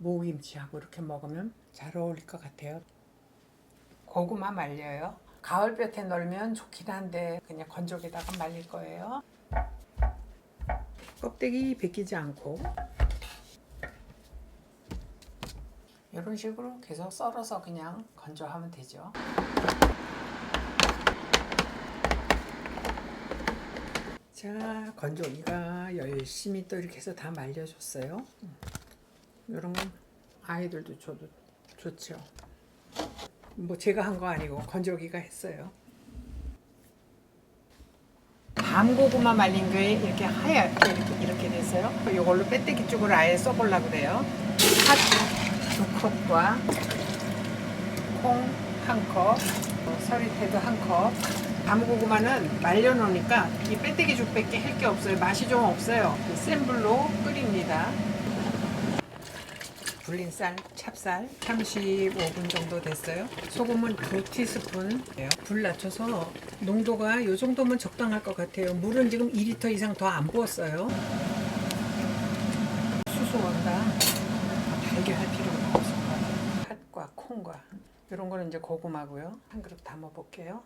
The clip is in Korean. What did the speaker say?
무김치하고 이렇게 먹으면 잘 어울릴 것 같아요. 고구마 말려요. 가을볕에 널면 좋긴 한데 그냥 건조기다가 말릴 거예요. 껍데기 벗기지 않고 이런 식으로 계속 썰어서 그냥 건조하면 되죠. 자, 건조기가 열심히 또 이렇게 해서 다 말려줬어요. 이런 건 아이들도 줘도 좋죠. 뭐 제가 한 거 아니고 건조기가 했어요. 밤고구마 말린 거에 이렇게 하얗게 이렇게, 이렇게 됐어요. 이걸로 빼떼기 쪽을 아예 써보려고 그래요. 팥두 컵과 콩 한 컵, 어, 서리태도 한 컵. 밤고구마는 말려놓으니까 이 빼떼기 죽밖에 할 게 없어요. 맛이 좀 없어요. 센 불로 끓입니다. 불린 쌀, 찹쌀 35분 정도 됐어요. 소금은 2티스푼. 불 낮춰서 농도가 이 정도면 적당할 것 같아요. 물은 지금 2리터 이상 더 안 부었어요. 수소원다 달게 할 필요가 없을 것 같아요. 팥과 콩과 이런 거는 이제 고구마고요. 한 그릇 담아 볼게요.